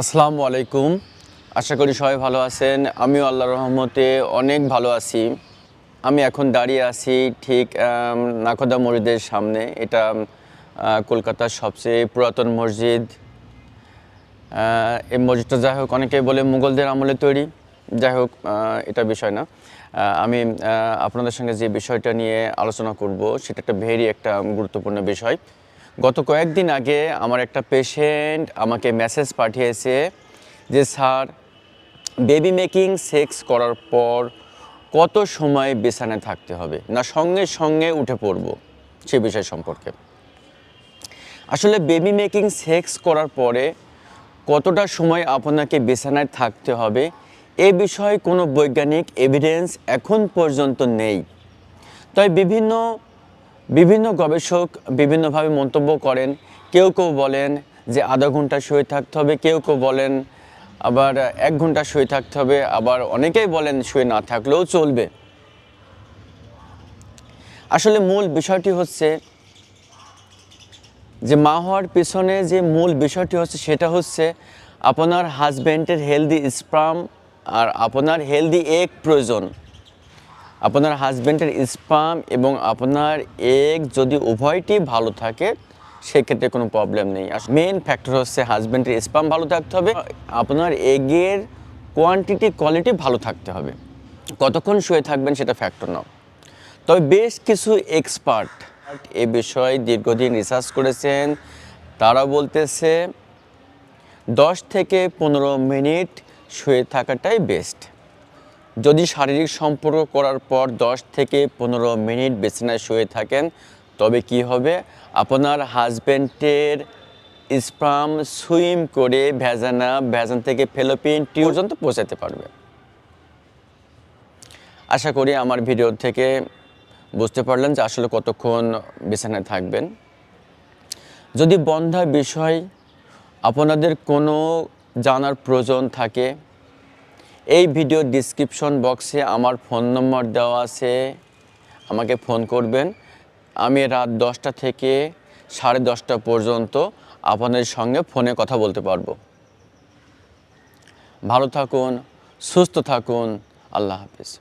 আসসালামু আলাইকুম। আশা করি সবাই ভালো আছেন। আমিও আল্লাহর রহমতে অনেক ভালো আছি। আমি এখন দাঁড়িয়ে আছি ঠিক নাকোদা মসজিদের সামনে। এটা কলকাতার সবচেয়ে পুরাতন মসজিদ। এই মসজিদটা যাই হোক অনেকে বলে মুঘলদের আমলে তৈরি। যাই হোক এটা বিষয় না। আমি আপনাদের সঙ্গে যে বিষয়টা নিয়ে আলোচনা করব, সেটা একটা ভেরি একটা গুরুত্বপূর্ণ বিষয়। গত কয়েকদিন আগে আমার একটা পেশেন্ট আমাকে মেসেজ পাঠিয়েছে যে, স্যার বেবি মেকিং সেক্স করার পর কত সময় বিছানায় থাকতে হবে? না, সঙ্গে সঙ্গে উঠে পড়ব সে বিষয় সম্পর্কে। আসলে বেবি মেকিং সেক্স করার পরে কতটা সময় আপনাকে বিছানায় থাকতে হবে, এ বিষয়ে কোনো বৈজ্ঞানিক এভিডেন্স এখন পর্যন্ত নেই। তাই বিভিন্ন বিভিন্ন গবেষক বিভিন্নভাবে মন্তব্য করেন। কেউ কেউ বলেন যে আধা ঘণ্টা শুয়ে থাকতে হবে, কেউ কেউ বলেন আবার এক ঘণ্টা শুয়ে থাকতে হবে, আবার অনেকেই বলেন শুয়ে না থাকলেও চলবে। আসলে মূল বিষয়টি হচ্ছে যে মা হওয়ার পিছনে যে মূল বিষয়টি হচ্ছে সেটা হচ্ছে আপনার হাজব্যান্ডের হেলদি স্প্রাম আর আপনার হেলদি এগ প্রয়োজন। আপনার হাজব্যান্ডের স্পাম এবং আপনার এগ যদি উভয়টি ভালো থাকে, সেক্ষেত্রে কোনো প্রবলেম নেই। আর মেন ফ্যাক্টর হচ্ছে হাজব্যান্ডের স্পাম ভালো থাকতে হবে, আপনার এগের কোয়ান্টিটি, কোয়ালিটি ভালো থাকতে হবে। কতক্ষণ শুয়ে থাকবেন সেটা ফ্যাক্টর নাও তবে বেশ কিছু এক্সপার্ট এ বিষয়ে দীর্ঘদিন রিসার্চ করেছেন। তারা বলতেছে, দশ থেকে পনেরো মিনিট শুয়ে থাকাটাই বেস্ট। যদি শারীরিক সম্পর্ক করার পর দশ থেকে পনেরো মিনিট বিছানায় শুয়ে থাকেন, তবে কি হবে? আপনার হাজব্যান্ডের স্পাম সুইম করে ভেজানা, ভেজান থেকে ফেলোপিন টিউব পর্যন্ত পৌঁছাতে পারবে। আশা করি আমার ভিডিও থেকে বুঝতে পারলেন যে আসলে কতক্ষণ বিছানায় থাকবেন। যদি বন্ধা বিষয়, আপনাদের কোনো জানার প্রয়োজন থাকে এই ভিডিও ডিসক্রিপশন বক্সে আমার ফোন নম্বর দেওয়া আছে। আমাকে ফোন করবেন। আমি রাত দশটা থেকে সাড়ে দশটা পর্যন্ত আপনাদের সঙ্গে ফোনে কথা বলতে পারব। ভালো থাকুন, সুস্থ থাকুন। আল্লাহ হাফিজ।